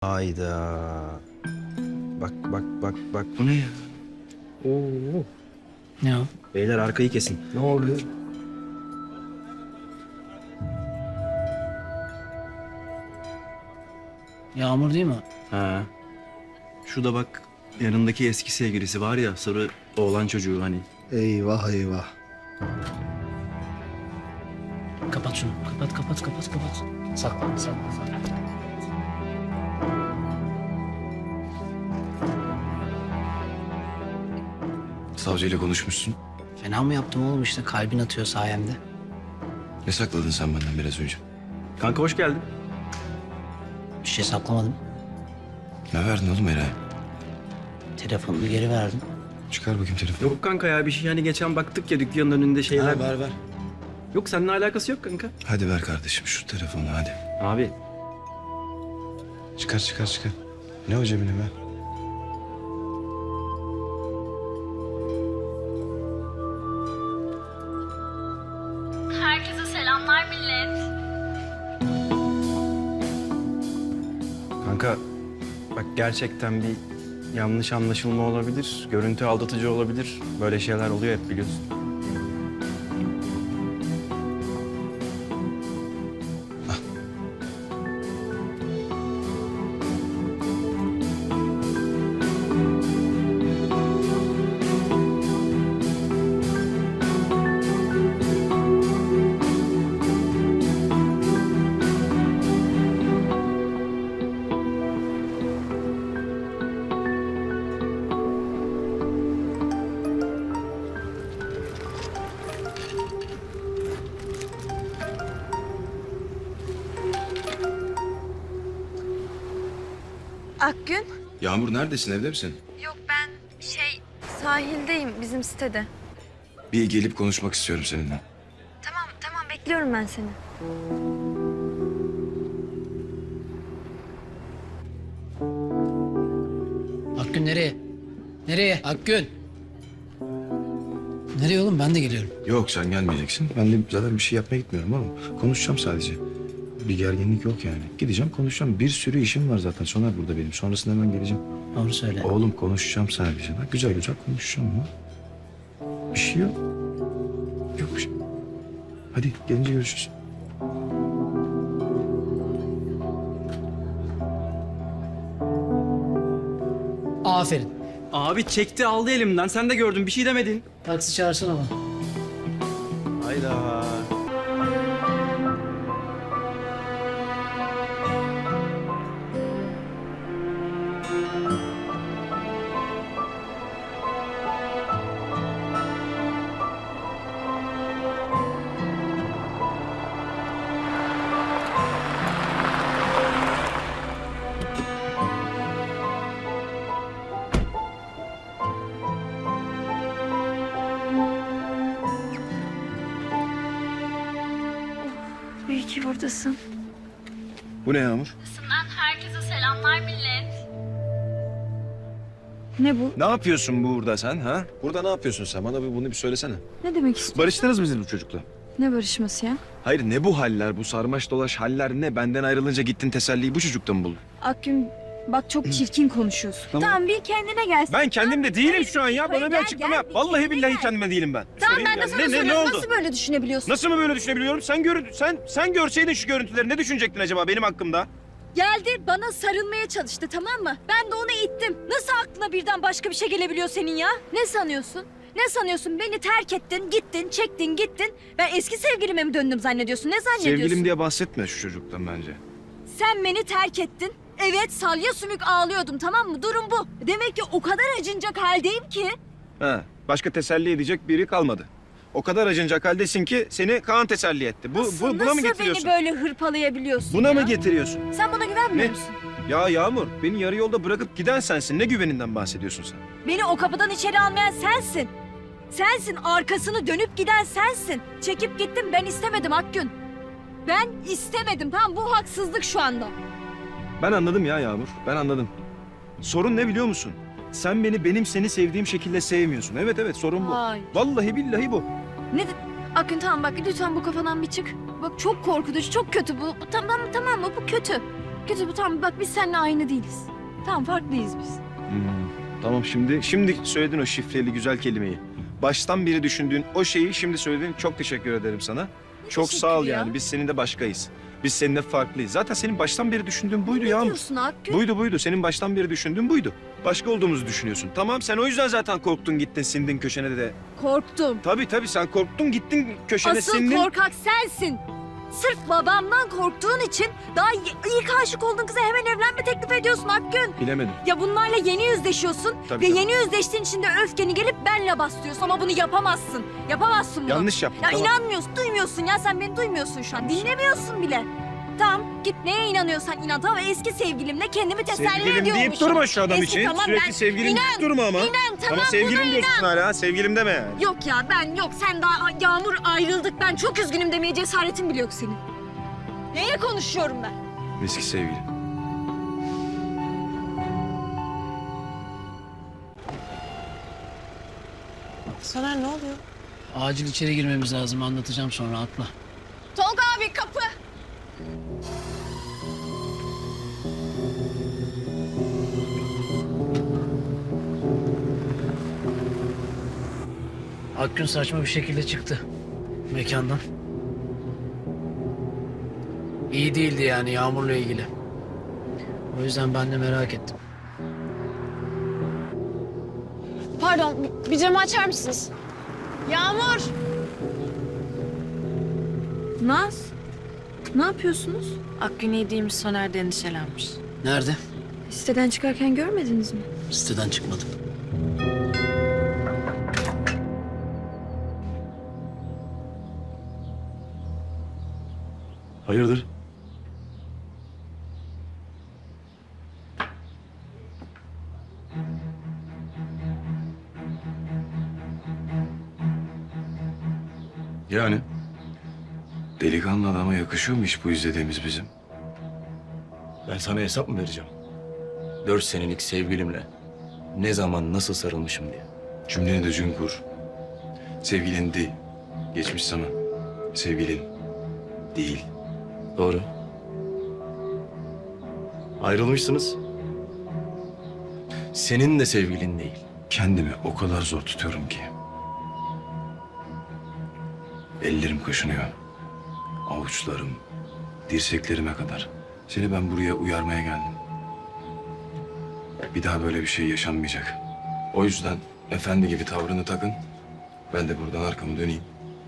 Hayda. Bak bak bak bak bu ne ya? Oo. Ne o? Beyler arkayı kesin. Ne oluyor? Yağmur değil mi? Ha. Şu da bak yanındaki eski sevgilisi var ya sarı oğlan çocuğu hani. Eyvah eyvah. Kapat şunu. Kapat kapat kapat kapat. Saklan saklan saklan. Savcıyla konuşmuşsun. Fena mı yaptım oğlum işte kalbin atıyor sayemde. Ne sakladın sen benden biraz önce? Kanka hoş geldin. Bir şey saklamadım. Ne verdin oğlum Eray? Telefonumu geri verdim. Çıkar bakayım telefonu. Yok kanka ya bir şey hani geçen baktık ya dükkanın önünde şeyler. ver ver. Yok seninle alakası yok kanka. Hadi ver kardeşim şu telefonu hadi. Abi Çıkar çıkar çıkar. Ne o cebine ver. Gerçekten bir yanlış anlaşılma olabilir. Görüntü aldatıcı olabilir. Böyle şeyler oluyor hep biliyorsun. Akgün? Yağmur neredesin evde misin? Yok ben şey sahildeyim bizim sitede. Bir gelip konuşmak istiyorum seninle. Tamam tamam bekliyorum ben seni. Akgün nereye? Nereye? Akgün. Nereye oğlum ben de geliyorum. Yok sen gelmeyeceksin. Ben de zaten bir şey yapmaya gitmiyorum ama konuşacağım sadece. Bir gerginlik yok yani. Gideceğim konuşacağım. Bir sürü işim var zaten. Sonra burada benim. Sonrasında hemen geleceğim. Doğru söyle. Oğlum konuşacağım sadece. Bak güzel güzel konuşacağım ya. Bir şey yok. Yok bir şey. Hadi gelince görüşürüz. Aferin. Abi çekti aldı elimden. Sen de gördün bir şey demedin. Taksi çağırsana bana. Hayda. Bu ne Yağmur? Sından herkese selamlar millet. Ne bu? Ne yapıyorsun burada sen ha? Burada ne yapıyorsun sen? Bana bir bunu bir söylesene. Ne demek istiyorsun? Barıştınız mı siz bu çocukla? Ne barışması ya? Hayır ne bu haller, bu sarmaş dolaş haller ne? Benden ayrılınca gittin teselliyi bu çocukta mı buldun? Akgün bak çok çirkin konuşuyorsun. Tamam, bir kendine gelsin. Ben kendimde değilim şu an ya. Hayır, Bana bir gel, açıklama gel, yap. Vallahi billahi gel. kendime değilim ben. Tamam Söyleyeyim ben de sana ne, ne, ne oldu? Nasıl böyle düşünebiliyorsun? Nasıl mı böyle düşünebiliyorum? Sen gör, sen sen görseydin şu görüntüleri ne düşünecektin acaba benim hakkımda? Geldi bana sarılmaya çalıştı tamam mı? Ben de onu ittim. Nasıl aklına birden başka bir şey gelebiliyor senin ya? Ne sanıyorsun? Ne sanıyorsun? Beni terk ettin, gittin, çektin, gittin. Ben eski sevgilime mi döndüm zannediyorsun? Ne zannediyorsun? Sevgilim diye bahsetme şu çocuktan bence. Sen beni terk ettin. Evet salya sümük ağlıyordum tamam mı? Durum bu. Demek ki o kadar acınacak haldeyim ki. Ha, başka teselli edecek biri kalmadı. O kadar acınacak haldesin ki seni Kaan teselli etti. Bu, Nasıl, bu buna nasıl mı getiriyorsun? beni böyle hırpalayabiliyorsun Buna ya? mı getiriyorsun? Sen bana güvenmiyor Ne? musun? Ya Yağmur, beni yarı yolda bırakıp giden sensin. Ne güveninden bahsediyorsun sen? Beni o kapıdan içeri almayan sensin. Sensin arkasını dönüp giden sensin. Çekip gittim ben istemedim Akgün. Ben istemedim tamam bu haksızlık şu anda. Ben anladım ya Yağmur, ben anladım. Sorun ne biliyor musun? Sen beni benim seni sevdiğim şekilde sevmiyorsun. Evet evet sorun bu. Hayır. Vallahi billahi bu. Ne de- Akgün tamam bak lütfen bu kafadan bir çık. Bak çok korkutucu çok kötü bu. Bu Tamam tamam mı bu kötü. Kötü tamam bak biz seninle aynı değiliz. Tamam farklıyız biz. Tamam şimdi, şimdi söyledin o şifreli güzel kelimeyi. Baştan beri düşündüğün o şeyi şimdi söyledin. Çok teşekkür ederim sana. Çok teşekkür sağ ol ya? yani. Biz seninle başkayız. Biz seninle farklıyız. Zaten senin baştan beri düşündüğün buydu Ne Yağmur. diyorsun Akgün? Buydu buydu. Senin baştan beri düşündüğün buydu. Başka olduğumuzu düşünüyorsun. Tamam sen o yüzden zaten korktun gittin sindin köşene de. Korktum. Tabii tabii sen korktun gittin köşene Asıl sindin. korkak sensin. Sırf babamdan korktuğun için daha ilk aşık olduğun kıza hemen evlenme teklif ediyorsun Akgün. Bilemedim. Ya bunlarla yeni yüzleşiyorsun Tabii, ve tabii. yeni yüzleştiğin için de öfkeni gelip benle bastırıyorsun ama bunu yapamazsın. Yapamazsın bunu. Yanlış yaptın. Ya tamam. inanmıyorsun, duymuyorsun ya sen beni duymuyorsun şu an. Dinlemiyorsun bile. Tamam git neye inanıyorsan inan tamam eski sevgilimle kendimi teselli Sevgilim ediyormuşum. deyip durma şu adam Eski, için. tamam, Sürekli ben- sevgilim İnan, deyip durma ama. İnan tamam ama sevgilim buna diyorsun hala. Sevgilim deme yani. Yok ya ben yok sen daha Yağmur ayrıldık ben çok üzgünüm demeye cesaretin bile yok senin. Neye konuşuyorum ben? Eski sevgilim. Soner ne oluyor? Acil içeri girmemiz lazım. Anlatacağım sonra atla. Tolga abi kapı. Akgün saçma bir şekilde çıktı mekandan. İyi değildi yani Yağmur'la ilgili. O yüzden ben de merak ettim. Pardon bir camı açar mısınız? Yağmur! Naz ne yapıyorsunuz? Akgün iyi değilmiş Soner de endişelenmiş. Nerede? Siteden çıkarken görmediniz mi? Siteden çıkmadım. Hayırdır? Yani? Delikanlı adama yakışıyor mu iş bu izlediğimiz bizim? Ben sana hesap mı vereceğim? Dört senelik sevgilimle ne zaman nasıl sarılmışım diye. Cümleni düzgün kur. Sevgilin değil. Geçmiş zaman. Sevgilin değil. Doğru. Ayrılmışsınız. Senin de sevgilin değil. Kendimi o kadar zor tutuyorum ki. Ellerim kaşınıyor. Avuçlarım, dirseklerime kadar. Seni ben buraya uyarmaya geldim. Bir daha böyle bir şey yaşanmayacak. O yüzden efendi gibi tavrını takın. Ben de buradan arkamı döneyim.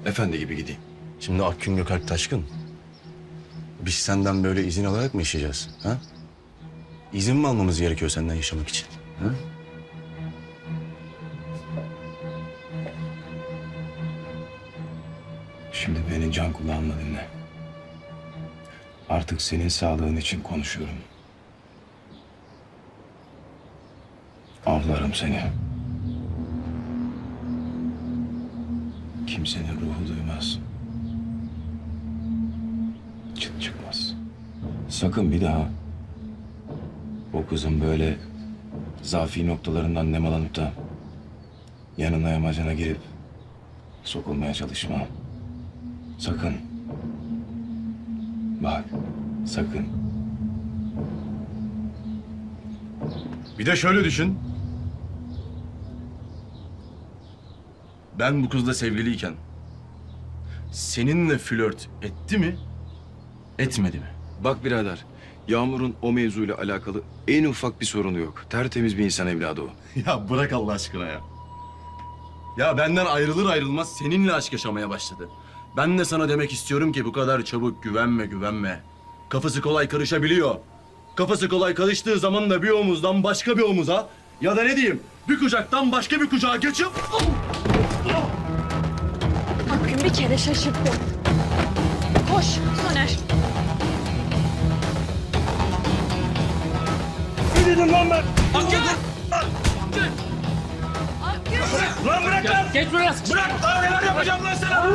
Efendi gibi gideyim. Şimdi Akgün Gökalp Taşkın. Biz senden böyle izin alarak mı yaşayacağız? Ha? İzin mi almamız gerekiyor senden yaşamak için? Ha? Şimdi beni can kulağımla dinle. Artık senin sağlığın için konuşuyorum. Avlarım seni. Kimsenin ruhu duymaz. Sakın bir daha o kızın böyle zafi noktalarından nemalanıp da yanına yamacına girip sokulmaya çalışma. Sakın. Bak, sakın. Bir de şöyle düşün. Ben bu kızla sevgiliyken seninle flört etti mi? Etmedi mi? Bak birader, Yağmur'un o mevzuyla alakalı en ufak bir sorunu yok. Tertemiz bir insan evladı o. Ya bırak Allah aşkına ya. Ya benden ayrılır ayrılmaz seninle aşk yaşamaya başladı. Ben de sana demek istiyorum ki bu kadar çabuk güvenme güvenme. Kafası kolay karışabiliyor. Kafası kolay karıştığı zaman da bir omuzdan başka bir omuza ya da ne diyeyim bir kucaktan başka bir kucağa geçip Akgün bir kere şaşırttı. Koş Soner. Geç buraya sıkıştır. Bırak lan neler yapacağım lan sana.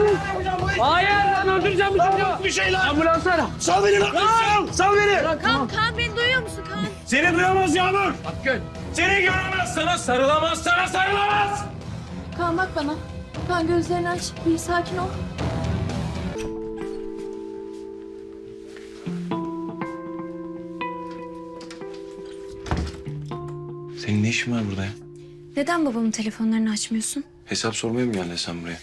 Hayır lan öldüreceğim bu çocuğu. Bir şey lan. Ambulans ara. Sal beni lan! Sal! Sal beni! Kaan, Kaan beni duyuyor musun Kaan? Seni duyamaz Yağmur! Akgün. Seni göremez sana sarılamaz sana sarılamaz! Kaan bak bana. Kaan gözlerini aç. Bir sakin ol. İşin var burada ya? Neden babamın telefonlarını açmıyorsun? Hesap sormaya mı geldin sen buraya?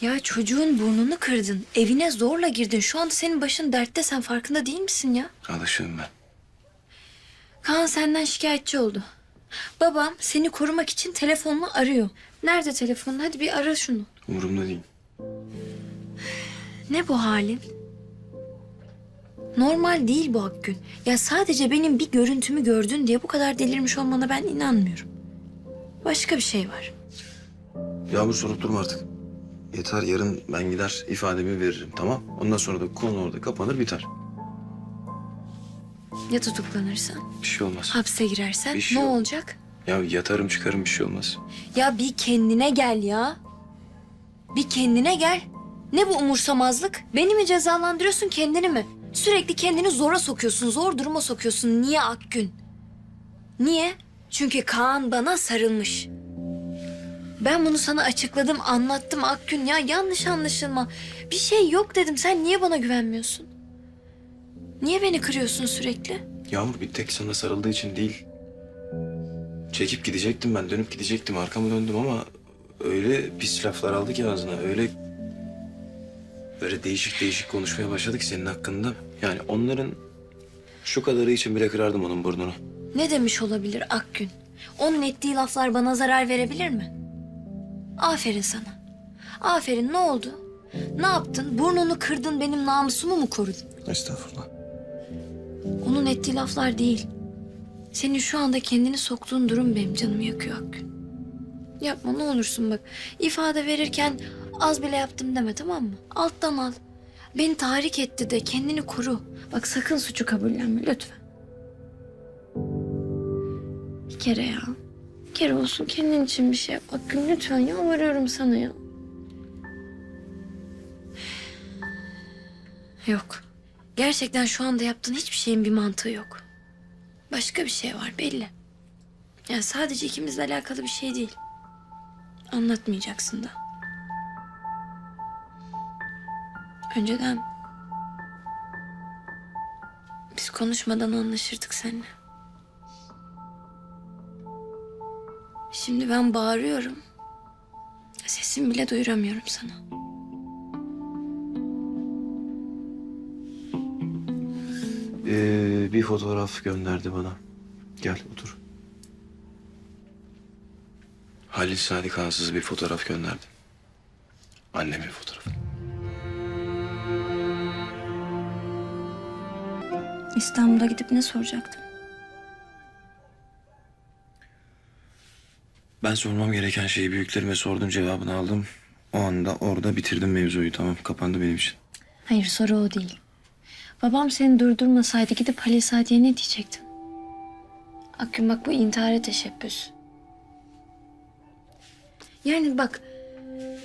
Ya çocuğun burnunu kırdın. Evine zorla girdin. Şu anda senin başın dertte sen farkında değil misin ya? Alışığım ben. Kaan senden şikayetçi oldu. Babam seni korumak için telefonla arıyor. Nerede telefonun? Hadi bir ara şunu. Umurumda değil. Ne bu halin? Normal değil bu Akgün. Ya sadece benim bir görüntümü gördün diye bu kadar delirmiş olmana ben inanmıyorum. Başka bir şey var. Yağmur sorup durma artık. Yeter yarın ben gider ifademi veririm tamam. Ondan sonra da konu orada kapanır biter. Ya tutuklanırsan? Bir şey olmaz. Hapse girersen Bir şey ne yok. olacak? Ya yatarım çıkarım bir şey olmaz. Ya bir kendine gel ya. Bir kendine gel. Ne bu umursamazlık? Beni mi cezalandırıyorsun kendini mi? Sürekli kendini zora sokuyorsun, zor duruma sokuyorsun. Niye Akgün? Niye? Çünkü Kaan bana sarılmış. Ben bunu sana açıkladım, anlattım Akgün ya. Yanlış anlaşılma. Bir şey yok dedim. Sen niye bana güvenmiyorsun? Niye beni kırıyorsun sürekli? Yağmur bir tek sana sarıldığı için değil. Çekip gidecektim ben dönüp gidecektim arkamı döndüm ama öyle pis laflar aldı ki ağzına öyle böyle değişik değişik konuşmaya başladık senin hakkında. Yani onların şu kadarı için bile kırardım onun burnunu. Ne demiş olabilir Akgün? Onun ettiği laflar bana zarar verebilir mi? Aferin sana. Aferin ne oldu? Ne yaptın? Burnunu kırdın benim namusumu mu korudun? Estağfurullah. Onun ettiği laflar değil. Senin şu anda kendini soktuğun durum benim canımı yakıyor Akgün. Yapma ne olursun bak. İfade verirken az bile yaptım deme tamam mı? Alttan al. Beni tahrik etti de kendini koru. Bak sakın suçu kabullenme lütfen. Bir kere ya. Bir kere olsun kendin için bir şey yap. Akgün lütfen yalvarıyorum sana ya. Yok. Gerçekten şu anda yaptığın hiçbir şeyin bir mantığı yok. Başka bir şey var belli. Yani sadece ikimizle alakalı bir şey değil. Anlatmayacaksın da. Önceden biz konuşmadan anlaşırdık seninle. Şimdi ben bağırıyorum. Sesimi bile duyuramıyorum sana. Ee, bir fotoğraf gönderdi bana. Gel otur. Halil Sadi Kansız bir fotoğraf gönderdi. Annemin fotoğrafı. İstanbul'a gidip ne soracaktım? Ben sormam gereken şeyi büyüklerime sordum cevabını aldım. O anda orada bitirdim mevzuyu tamam kapandı benim için. Hayır soru o değil. Babam seni durdurmasaydı gidip Halil Sadi'ye ne diyecektin? Akgün bak bu intihara teşebbüs. Yani bak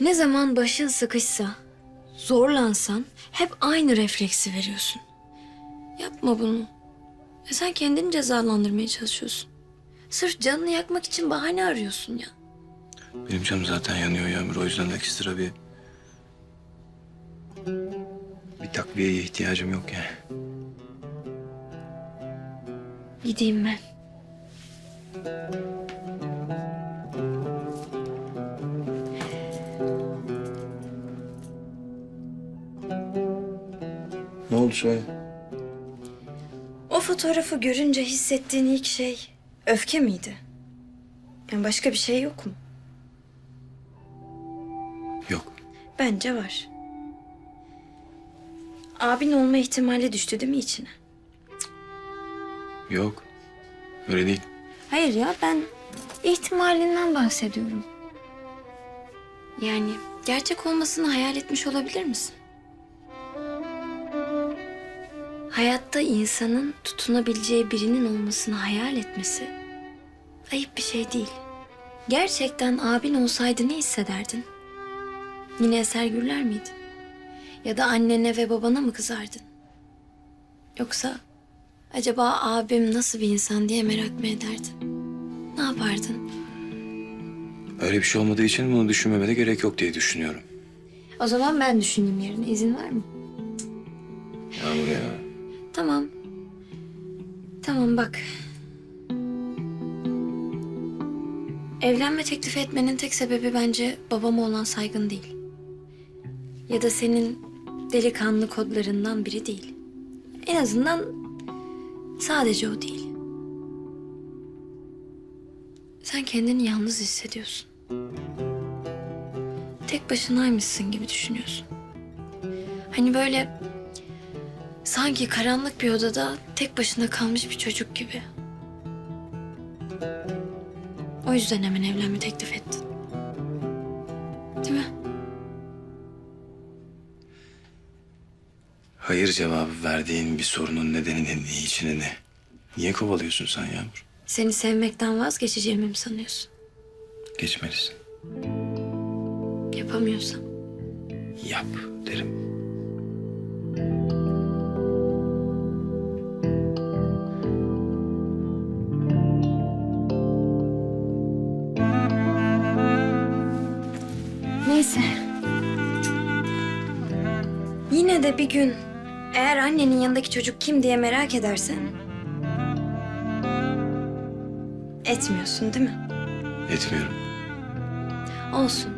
ne zaman başın sıkışsa, zorlansan hep aynı refleksi veriyorsun. Yapma bunu. Ya sen kendini cezalandırmaya çalışıyorsun. Sırf canını yakmak için bahane arıyorsun ya. Benim canım zaten yanıyor Yağmur o yüzden ekstra bir... Bir takviyeye ihtiyacım yok yani. Gideyim ben. Ne oldu söyle. Fotoğrafı görünce hissettiğin ilk şey öfke miydi? Yani başka bir şey yok mu? Yok. Bence var. Abin olma ihtimali düştü değil mi içine? Yok. Öyle değil. Hayır ya ben ihtimalinden bahsediyorum. Yani gerçek olmasını hayal etmiş olabilir misin? Hayatta insanın tutunabileceği birinin olmasını hayal etmesi ayıp bir şey değil. Gerçekten abin olsaydı ne hissederdin? Yine eser gürler miydin? Ya da annene ve babana mı kızardın? Yoksa acaba abim nasıl bir insan diye merak mı ederdin? Ne yapardın? Öyle bir şey olmadığı için bunu düşünmeme de gerek yok diye düşünüyorum. O zaman ben düşüneyim yerine. İzin var mı? Yağmur ya. Tamam. Tamam bak. Evlenme teklif etmenin tek sebebi bence babama olan saygın değil. Ya da senin delikanlı kodlarından biri değil. En azından sadece o değil. Sen kendini yalnız hissediyorsun. Tek başınaymışsın gibi düşünüyorsun. Hani böyle sanki karanlık bir odada tek başına kalmış bir çocuk gibi. O yüzden hemen evlenme teklif ettin. Değil mi? Hayır cevabı verdiğin bir sorunun nedeninin niçini ne? Niye kovalıyorsun sen Yağmur? Seni sevmekten vazgeçeceğimi mi sanıyorsun? Geçmelisin. Yapamıyorsam. Yap derim. Neyse. Yine de bir gün eğer annenin yanındaki çocuk kim diye merak edersen... Etmiyorsun değil mi? Etmiyorum. Olsun.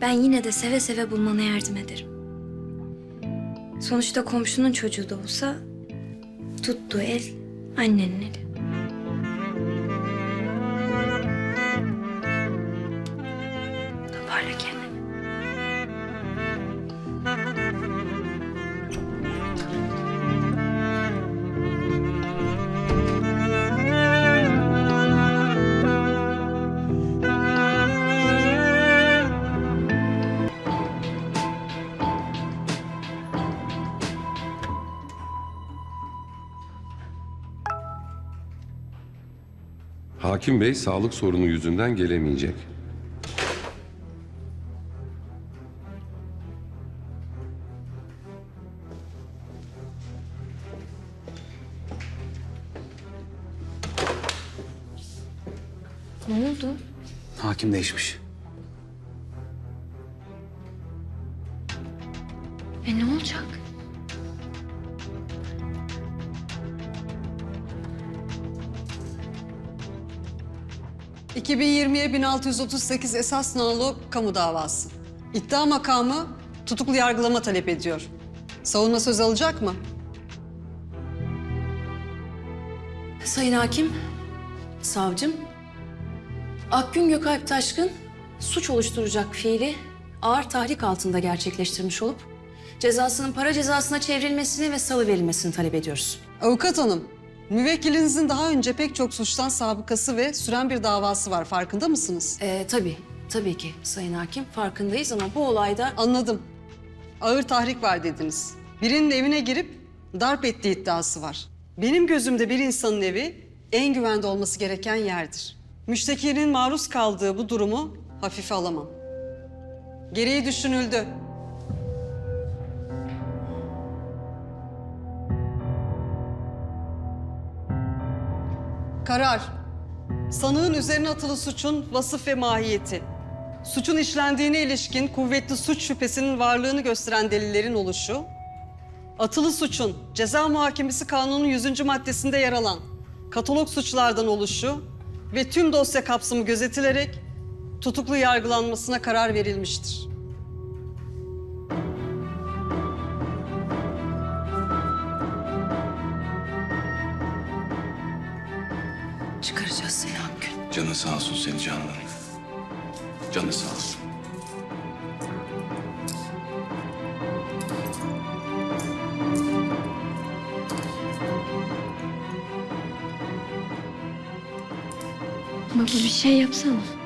Ben yine de seve seve bulmana yardım ederim. Sonuçta komşunun çocuğu da olsa tuttuğu el annenin eli. Hakim Bey sağlık sorunu yüzünden gelemeyecek. Ne oldu? Hakim değişmiş. E ne olacak? 2020'ye 1638 esas nolu kamu davası. İddia makamı tutuklu yargılama talep ediyor. Savunma söz alacak mı? Sayın Hakim, savcım, Akgün Gökalp Taşkın suç oluşturacak fiili ağır tahrik altında gerçekleştirmiş olup cezasının para cezasına çevrilmesini ve salı verilmesini talep ediyoruz. Avukat hanım, müvekkilinizin daha önce pek çok suçtan sabıkası ve süren bir davası var. Farkında mısınız? Ee, tabii, tabii ki Sayın Hakim farkındayız ama bu olayda Anladım. Ağır tahrik var dediniz. Birinin evine girip darp ettiği iddiası var. Benim gözümde bir insanın evi en güvende olması gereken yerdir. Müştekinin maruz kaldığı bu durumu hafife alamam. Gereği düşünüldü. Karar. Sanığın üzerine atılı suçun vasıf ve mahiyeti. Suçun işlendiğine ilişkin kuvvetli suç şüphesinin varlığını gösteren delillerin oluşu. Atılı suçun ceza muhakemesi kanunun 100. maddesinde yer alan katalog suçlardan oluşu ve tüm dosya kapsamı gözetilerek tutuklu yargılanmasına karar verilmiştir. Akgün. Canı sağ olsun seni canlarım. Canı sağ olsun. Baba bir şey yapsana.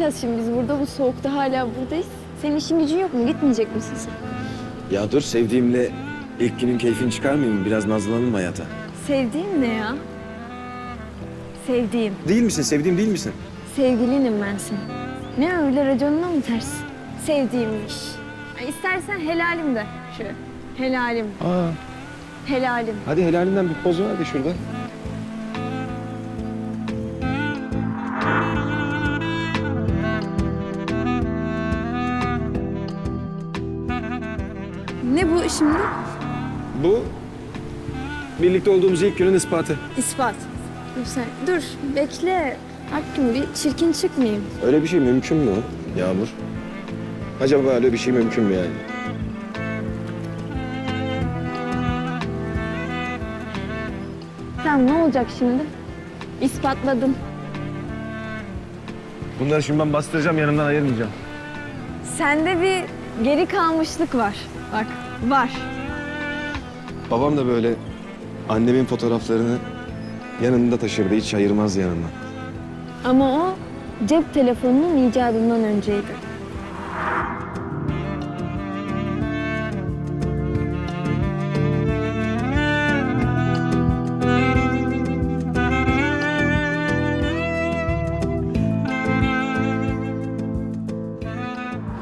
Yapacağız şimdi biz burada bu soğukta hala buradayız? Senin işin gücün yok mu? Gitmeyecek misin sen? Ya dur sevdiğimle ilk günün keyfini çıkarmayayım mı? Biraz nazlanalım hayata. Sevdiğim ne ya? Sevdiğim. Değil misin? Sevdiğim değil misin? Sevgilinim ben senin. Ne öyle raconuna mı ters? Sevdiğimmiş. Ya İstersen helalim de. Şöyle. Helalim. Aa, Helalim. hadi helalinden bir poz ver de şurada. Bu şimdi? Bu birlikte olduğumuz ilk günün ispatı. İspat. Dur sen. Dur. Bekle. Hakkım bir çirkin çıkmayayım. Öyle bir şey mümkün mü Yağmur? Acaba öyle bir şey mümkün mü yani? Tamam ne olacak şimdi? İspatladım. Bunları şimdi ben bastıracağım yanımdan ayırmayacağım. Sende bir geri kalmışlık var. Bak var. Babam da böyle annemin fotoğraflarını yanında taşırdı. Hiç ayırmaz yanından. Ama o cep telefonunun icadından önceydi.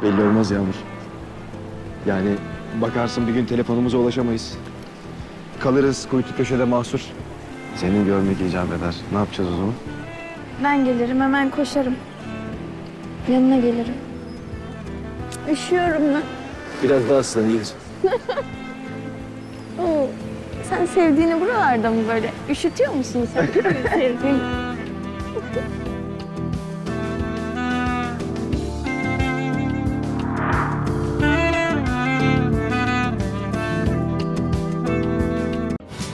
Belli olmaz Yağmur. Yani bakarsın bir gün telefonumuza ulaşamayız. Kalırız kuytu köşede mahsur. Senin görmek icap eder. Ne yapacağız o zaman? Ben gelirim hemen koşarım. Yanına gelirim. Üşüyorum ben. Biraz daha ıslan iyiyiz. Oo, sen sevdiğini buralarda mı böyle? Üşütüyor musun sen? Sevdiğin.